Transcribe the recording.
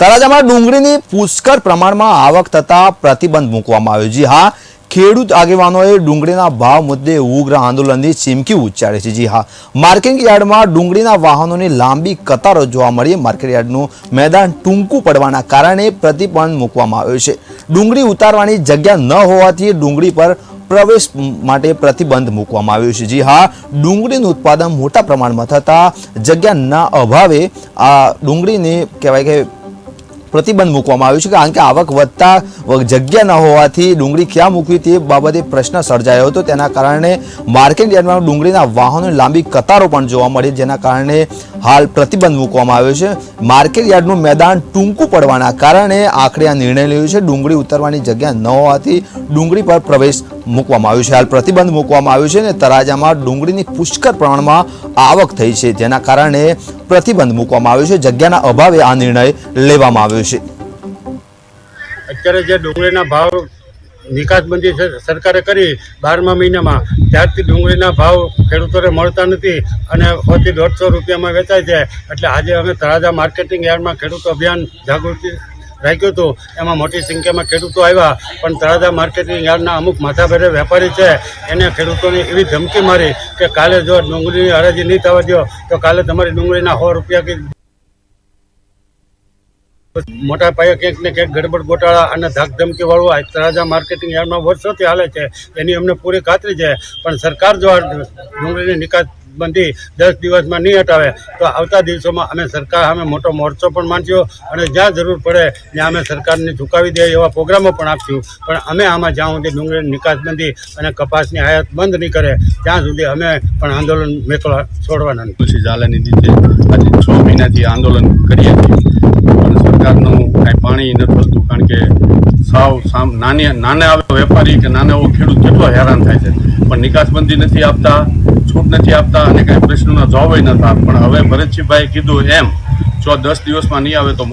તળાજામાં ડુંગળીની પુષ્કળ પ્રમાણમાં આવક થતાં પ્રતિબંધ મૂકવામાં આવ્યો જી હા, ખેડૂત આગેવાનોએ ડુંગળીના ભાવ મુદ્દે ઉગ્ર આંદોલનની ચીમકી ઉચ્ચારી છે. જી હા માર્કેટ યાર્ડમાં ડુંગળીના વાહનોની લાંબી કતારો જોવા મળી. માર્કેટ યાર્ડનું મેદાન ટૂંકું પડવાના કારણે પ્રતિબંધ મૂકવામાં આવ્યો છે. ડુંગળી ઉતારવાની જગ્યા ન હોવાથી ડુંગળી પર પ્રવેશ માટે પ્રતિબંધ મૂકવામાં આવ્યો છે. જી હા, ડુંગળીનું ઉત્પાદન મોટા પ્રમાણમાં થતાં જગ્યાના અભાવે આ ડુંગળીને કહેવાય કે પ્રતિબંધ મૂકવામાં આવ્યું છે કારણ કે આવક વધતા જગ્યા ન હોવાથી ડુંગળી ક્યાં મૂકવી તે બાબતે પ્રશ્ન સર્જાયો હતો. તેના કારણે માર્કેટ યાર્ડમાં ડુંગળીના વાહનોની લાંબી કતારો પણ જોવા મળી, જેના કારણે હાલ પ્રતિબંધ મૂકવામાં આવ્યો છે. માર્કેટ યાર્ડનું મેદાન ટૂંકું પડવાના કારણે આખરે આ નિર્ણય લીધો છે. ડુંગળી ઉતરવાની જગ્યા ન હોવાથી ડુંગળી પર પ્રવેશ મૂકવામાં આવ્યો છે. હાલ પ્રતિબંધ મૂકવામાં આવ્યો છે અને તરાજામાં ડુંગળીની પુષ્કળ પ્રમાણમાં આવક થઈ છે, જેના કારણે પ્રતિબંધ મૂકવામાં આવ્યો છે. જગ્યાના અભાવે આ નિર્ણય લેવામાં આવ્યો છે અત્યારે જે ડુંગળીના ભાવ નિકાસબંધી સ- સરકારે કરી બારમા મહિનામાં. ત્યારથી ડુંગળીના ભાવ ખેડૂતોને મળતા નથી અને સોથી દોઢસો રૂપિયામાં વેચાય છે. એટલે આજે અમે તળાજા માર્કેટિંગ યાર્ડમાં ખેડૂતો અભિયાન જાગૃતિ રાખ્યું હતું. એમાં મોટી સંખ્યામાં ખેડૂતો આવ્યા, પણ તળાજા માર્કેટિંગ યાર્ડના અમુક માથાભેરે વેપારી છે. એને ખેડૂતોને એવી ધમકી મારી કે કાલે જો ડુંગળીની હરાજી નહીં થવા દો તો કાલે તમારી ડુંગળીના સો રૂપિયા કે મોટા પાયે ક્યાંક ને ક્યાંક ગડબડ ગોટાળા અને ધાક ધમકી વાળું તળાજા માર્કેટિંગ યાર્ડમાં વર્ષોથી હાલે છે. એની અમને પૂરી ખાતરી છે. પણ સરકાર જો આ ડુંગળીની નિકાસ બંધી દસ દિવસમાં નહીં હટાવે, તો આવતા દિવસોમાં અમે સરકાર અમે મોટો મોરચો પણ માંડ્યો અને જ્યાં જરૂર પડે ત્યાં અમે સરકારને ઝુકાવી દે એવા પ્રોગ્રામો પણ આપશું. પણ અમે આમાં જ્યાં સુધી ડુંગળીની નિકાસ બંધી અને કપાસની આયાત બંધ નહીં કરે, ત્યાં સુધી અમે પણ આંદોલન મેકલા છોડવાના કૃષિ ઝાલાની દીધે આજે છ મહિનાથી આંદોલન કરીએ છીએ. પણ કાંઈ પાણી નથી હોતું કારણ કે સાવ સામ નાની, નાના આવે વેપારી કે નાનો એવો ખેડૂત કેટલો હેરાન થાય છે. પણ નિકાસબંધી નથી આપતા, છૂટ નથી આપતા અને કાંઈ પ્રશ્નોના જવાબ નથી આપતા પણ હવે ભરતસિંહભાઈ કીધું એમ, જો દસ દિવસમાં નહીં આવે તો